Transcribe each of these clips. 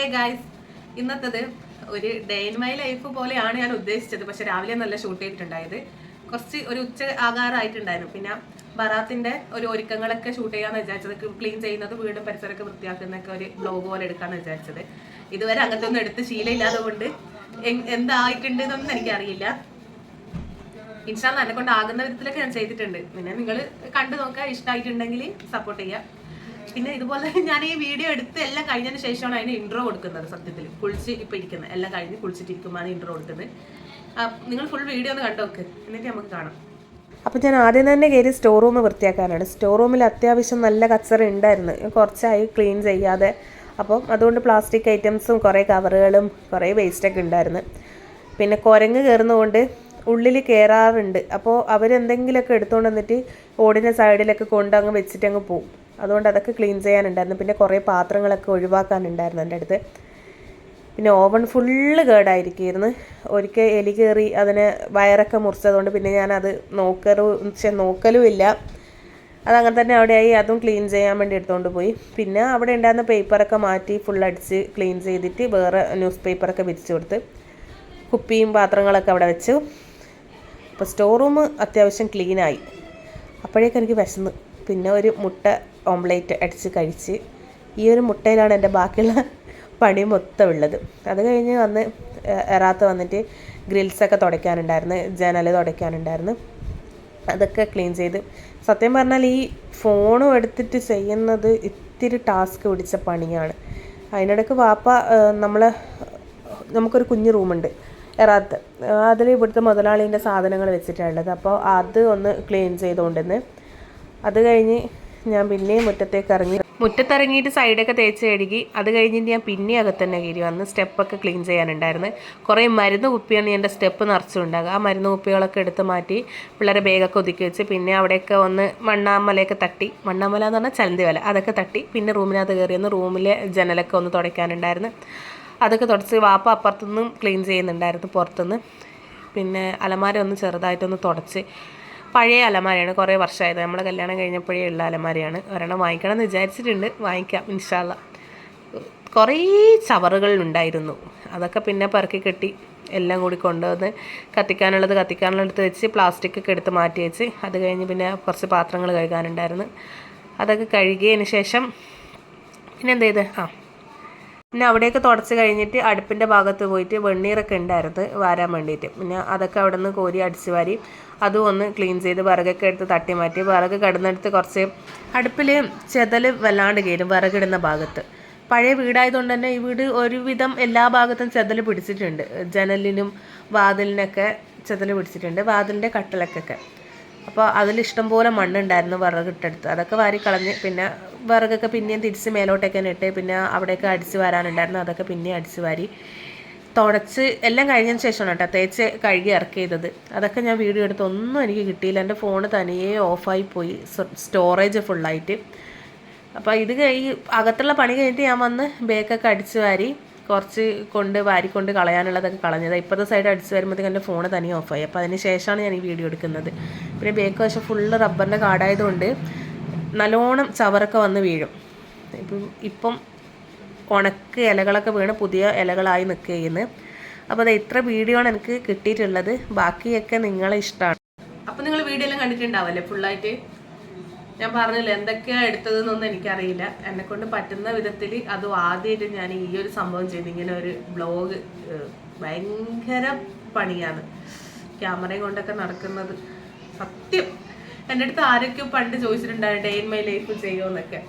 Hey guys ഇന്നത്തത് ഒരു day in my life പോലെയാണ് ഞാൻ ഉദ്ദേശിച്ചത്. പക്ഷെ രാവിലെ നല്ല ഷൂട്ട് ചെയ്തിട്ടുണ്ടായത്. കുറച്ച് ഒരു ഉച്ച ആകാറായിട്ടുണ്ടായിരുന്നു. പിന്നെ ബറാത്തിന്റെ ഒരു ഒരുക്കങ്ങളൊക്കെ ഷൂട്ട് ചെയ്യാന്ന് വിചാരിച്ചത്. ക്ലീൻ ചെയ്യുന്നത് വീടും പരിസരമൊക്കെ വൃത്തിയാക്കുന്നൊക്കെ ഒരു ബ്ലോഗ് പോലെ എടുക്കാന്ന് വിചാരിച്ചത്. ഇതുവരെ അങ്ങനത്തെ ഒന്നും എടുത്ത് ശീലമില്ലാതെ കൊണ്ട് എന്തായിട്ടുണ്ട് എന്നൊന്നും എനിക്കറിയില്ല. ഇൻഷാല്ല എന്നെ കൊണ്ട് ആകുന്ന വിധത്തിലൊക്കെ ഞാൻ ചെയ്തിട്ടുണ്ട്. പിന്നെ നിങ്ങൾ കണ്ടു നോക്കുക. ഇഷ്ടമായിട്ടുണ്ടെങ്കിൽ സപ്പോർട്ട് ചെയ്യുക. പിന്നെ ഇതുപോലെ ഞാൻ ഈ വീഡിയോ എടുത്ത് എല്ലാം കഴിഞ്ഞതിന് ശേഷമാണ് അതിന് ഇൻട്രോ കൊടുക്കുന്നത് സത്യത്തിൽ. കുളിച്ച് ഇപ്പൊ ഇരിക്കുന്നത് എല്ലാം കഴിഞ്ഞ് കുളിച്ചിട്ടിരിക്കുമ്പോൾ ഇൻട്രോ കൊടുക്കുന്നത് നിങ്ങൾ ഫുൾ വീഡിയോ ഒന്ന് കണ്ടു നോക്ക്. എന്നിട്ട് നമുക്ക് കാണാം. അപ്പോൾ ഞാൻ ആദ്യം തന്നെ കയറി സ്റ്റോർ റൂം വൃത്തിയാക്കാനാണ്. സ്റ്റോർ റൂമിൽ അത്യാവശ്യം നല്ല കച്ചറ ഉണ്ടായിരുന്നു. കുറച്ചായി ക്ലീൻ ചെയ്യാതെ. അപ്പം അതുകൊണ്ട് പ്ലാസ്റ്റിക് ഐറ്റംസും കുറേ കവറുകളും കുറേ വേസ്റ്റൊക്കെ ഉണ്ടായിരുന്നു. പിന്നെ കുരങ്ങ് കയറുന്നതുകൊണ്ട് ഉള്ളിൽ കയറാറുണ്ട് അപ്പോൾ അവരെന്തെങ്കിലുമൊക്കെ എടുത്തുകൊണ്ട് വന്നിട്ട് ഓടിന്റെ സൈഡിലൊക്കെ കൊണ്ടങ്ങ് വെച്ചിട്ട് അങ്ങ് പോകും അതുകൊണ്ട് അതൊക്കെ ക്ലീൻ ചെയ്യാനുണ്ടായിരുന്നു. പിന്നെ കുറേ പാത്രങ്ങളൊക്കെ ഒഴിവാക്കാനുണ്ടായിരുന്നു എന്റെ അടുത്ത്. പിന്നെ ഓവൺ ഫുള്ള് കേടായിരിക്കുമായിരുന്നു ഒരിക്കൽ എലി കയറി അതിന് വയറൊക്കെ മുറിച്ചതുകൊണ്ട് പിന്നെ നോക്കലും പക്ഷേ നോക്കലും ഇല്ല അതങ്ങനെ തന്നെ അവിടെയായി. അതും ക്ലീൻ ചെയ്യാൻ വേണ്ടി എടുത്തുകൊണ്ട് പോയി. പിന്നെ അവിടെ ഉണ്ടായിരുന്ന പേപ്പറൊക്കെ മാറ്റി ഫുൾ അടിച്ച് ക്ലീൻ ചെയ്തിട്ട് വേറെ ന്യൂസ് പേപ്പറൊക്കെ വിരിച്ചു കൊടുത്ത് കുപ്പിയും പാത്രങ്ങളൊക്കെ അവിടെ വെച്ചു. അപ്പോൾ സ്റ്റോർ റൂം അത്യാവശ്യം ക്ലീനായി അപ്പോഴേക്കും എനിക്ക് വിശന്ന്. പിന്നെ ഒരു മുട്ട ഓംലേറ്റ് അടിച്ച് കഴിച്ച് ഈ ഒരു മുട്ടയിലാണ് എന്റെ ബാക്കിയുള്ള പണി മൊത്തം ഉള്ളത് അത് കഴിഞ്ഞ് വന്ന് എറാത്ത് വന്നിട്ട് ഗ്രിൽസൊക്കെ തുടയ്ക്കാനുണ്ടായിരുന്നു ജനൽ തുടയ്ക്കാനുണ്ടായിരുന്നു. അതൊക്കെ ക്ലീൻ ചെയ്ത്. സത്യം പറഞ്ഞാൽ ഈ ഫോണും എടുത്തിട്ട് ചെയ്യുന്നത് ഇത്തിരി ടാസ്ക് പിടിച്ച പണിയാണ്. അതിനിടയ്ക്ക് വാപ്പ നമ്മൾ നമുക്കൊരു കുഞ്ഞു റൂമുണ്ട് എറാത്ത്. അതിൽ ഇവിടുത്തെ മുതലാളീന്റെ സാധനങ്ങൾ വെച്ചിട്ടുള്ളത് അപ്പോൾ അത് ഒന്ന് ക്ലീൻ ചെയ്തുകൊണ്ടിരുന്ന്. അത് കഴിഞ്ഞ് ഞാൻ പിന്നെയും മുറ്റത്തേക്ക് ഇറങ്ങി മുറ്റത്തിറങ്ങിയിട്ട് സൈഡൊക്കെ തേച്ച് കഴുകി അത് കഴിഞ്ഞിട്ട് ഞാൻ പിന്നെ അകത്തന്നെ കയറി. വന്ന് സ്റ്റെപ്പൊക്കെ ക്ലീൻ ചെയ്യാനുണ്ടായിരുന്നു. കുറേ മരുന്ന് കുപ്പിയാണ് എന്റെ സ്റ്റെപ്പ് നിറച്ചുണ്ടാകുക ആ മരുന്ന് കുപ്പികളൊക്കെ എടുത്ത് മാറ്റി പിള്ളേരെ ബാഗൊക്കെ ഒതുക്കി വെച്ച് പിന്നെ അവിടെയൊക്കെ ഒന്ന് മണ്ണാമലയൊക്കെ തട്ടി. മണ്ണാമല എന്ന് പറഞ്ഞാൽ ചലന്തി വല. അതൊക്കെ തട്ടി. പിന്നെ റൂമിനകത്ത് ഒന്ന് റൂമിലെ ജനലൊക്കെ ഒന്ന് തുടയ്ക്കാനുണ്ടായിരുന്നു. അതൊക്കെ തുടച്ച് വാപ്പ അപ്പുറത്തുനിന്നും ക്ലീൻ ചെയ്യുന്നുണ്ടായിരുന്നു പുറത്തുനിന്ന്. പിന്നെ അലമാര ഒന്ന് ചെറുതായിട്ടൊന്ന് തുടച്ച്. പഴയ അലമാരയാണ്. കുറേ വർഷമായത്. നമ്മൾ കല്യാണം കഴിഞ്ഞപ്പോഴേ ഉള്ള അലമാരയാണ്. ഒരെണ്ണം വാങ്ങിക്കണം എന്ന് വിചാരിച്ചിട്ടുണ്ട്. വാങ്ങിക്കാം ഇൻഷാല്ല കുറേ ചവറുകൾ ഉണ്ടായിരുന്നു. അതൊക്കെ പിന്നെ പറക്കി കെട്ടി എല്ലാം കൂടി കൊണ്ടുവന്ന് കത്തിക്കാനുള്ളത് കത്തിക്കാനുള്ളടുത്ത് വെച്ച് പ്ലാസ്റ്റിക് ഒക്കെ എടുത്ത് മാറ്റി വെച്ച് അത് കഴിഞ്ഞ് പിന്നെ കുറച്ച് പാത്രങ്ങൾ കഴുകാനുണ്ടായിരുന്നു. അതൊക്കെ കഴുകിയതിന് ശേഷം പിന്നെ എന്ത് ചെയ്ത്? ആ പിന്നെ അവിടെയൊക്കെ തുടച്ച് കഴിഞ്ഞിട്ട് അടുപ്പിന്റെ ഭാഗത്ത് പോയിട്ട് വെണ്ണീറൊക്കെ ഉണ്ടായിരുന്നു വാരാൻ വേണ്ടിയിട്ട്. പിന്നെ അതൊക്കെ അവിടെ നിന്ന് കോരി അടിച്ച് വാരി അതും ഒന്ന് ക്ലീൻ ചെയ്ത് വിറകൊക്കെ എടുത്ത് തട്ടി മാറ്റി. വിറക് കിടന്നെടുത്ത് കുറച്ച് അടുപ്പിൽ ചെതൽ വല്ലാണ്ട് കയറും വിറകിടുന്ന ഭാഗത്ത്. പഴയ വീടായതുകൊണ്ട് തന്നെ ഈ വീട് ഒരുവിധം എല്ലാ ഭാഗത്തും ചെതൽ പിടിച്ചിട്ടുണ്ട്. ജനലിനും വാതിലിനൊക്കെ ചെതൽ പിടിച്ചിട്ടുണ്ട് വാതിലിന്റെ കട്ടിലൊക്കെ അപ്പോൾ അതിൽ ഇഷ്ടംപോലെ മണ്ണുണ്ടായിരുന്നു വിറകിട്ടെടുത്ത് അതൊക്കെ വാരി കളഞ്ഞ് പിന്നെ വിറകൊക്കെ പിന്നെയും തിരിച്ച് മേലോട്ടൊക്കെ ഇട്ട് പിന്നെ അവിടെയൊക്കെ അടിച്ച് വരാനുണ്ടായിരുന്നു. അതൊക്കെ പിന്നെയും അടിച്ച് വാരി തുടച്ച് എല്ലാം കഴിഞ്ഞതിന് ശേഷമാണ് കേട്ടോ തേച്ച് കഴുകി ഇറക്കി ചെയ്തത്. അതൊക്കെ ഞാൻ വീഡിയോ എടുത്ത് ഒന്നും എനിക്ക് കിട്ടിയില്ല. എന്റെ ഫോൺ തനിയെ ഓഫായി പോയി. സ്റ്റോറേജ് ഫുള്ളായിട്ട്. അപ്പോൾ ഇത് ഈ അകത്തുള്ള പണി കഴിഞ്ഞിട്ട് ഞാൻ വന്ന് ബേക്കൊക്കെ അടിച്ച് വാരി കുറച്ച് കൊണ്ട് വാരിക്കൊണ്ട് കളയാനുള്ളതൊക്കെ കളഞ്ഞത്. ഇപ്പോഴത്തെ സൈഡ് അടിച്ച് വരുമ്പോഴത്തേക്ക് എന്റെ ഫോൺ തനിയെ ഓഫായി. അപ്പോൾ അതിന് ശേഷമാണ് ഞാൻ ഈ വീഡിയോ എടുക്കുന്നത്. പിന്നെ ബേക്ക് വശം ഫുള്ള് റബ്ബറിന്റെ കാടായതുകൊണ്ട് നല്ലോണം ചവറൊക്കെ വന്ന് വീഴും. ഇപ്പം ഇപ്പം ഉണക്ക് ഇലകളൊക്കെ വീണ് പുതിയ ഇലകളായി നിൽക്കുകയെന്ന് അപ്പോൾ അത് ഇത്ര വീഡിയോ ആണ് എനിക്ക് കിട്ടിയിട്ടുള്ളത്. ബാക്കിയൊക്കെ നിങ്ങളെ ഇഷ്ടമാണ്. അപ്പോൾ നിങ്ങൾ വീഡിയോ എല്ലാം കണ്ടിട്ടുണ്ടാവല്ലേ ഫുള്ളായിട്ട്? ഞാൻ പറഞ്ഞില്ല എന്തൊക്കെയാണ് എടുത്തതെന്നൊന്നും എനിക്കറിയില്ല. എന്നെ കൊണ്ട് പറ്റുന്ന വിധത്തിൽ അതും ആദ്യമായിട്ട് ഞാൻ ഈ ഒരു സംഭവം ചെയ്ത് ഇങ്ങനെ ഒരു ബ്ലോഗ് ഭയങ്കര പണിയാണ്. ക്യാമറയും കൊണ്ടൊക്കെ നടക്കുന്നത്. സത്യം. എന്റെ അടുത്ത് ആരൊക്കെയോ പണ്ട് ചോദിച്ചിട്ടുണ്ടായിരുന്നു ഡേ ഇൻ മൈ ലൈഫ് ചെയ്യുമെന്നൊക്കെ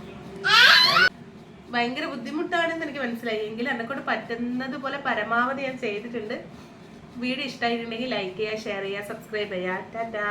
ഭയങ്കര ബുദ്ധിമുട്ടാണെന്ന് എനിക്ക് മനസ്സിലായി. എങ്കിലും എന്നെ കൊണ്ട് പറ്റുന്നത് പോലെ പരമാവധി ഞാൻ ചെയ്തിട്ടുണ്ട്. വീഡിയോ ഇഷ്ടമായിട്ടുണ്ടെങ്കിൽ ലൈക്ക് ചെയ്യുക ഷെയർ ചെയ്യുക സബ്സ്ക്രൈബ് ചെയ്യുക. ടാറ്റാ.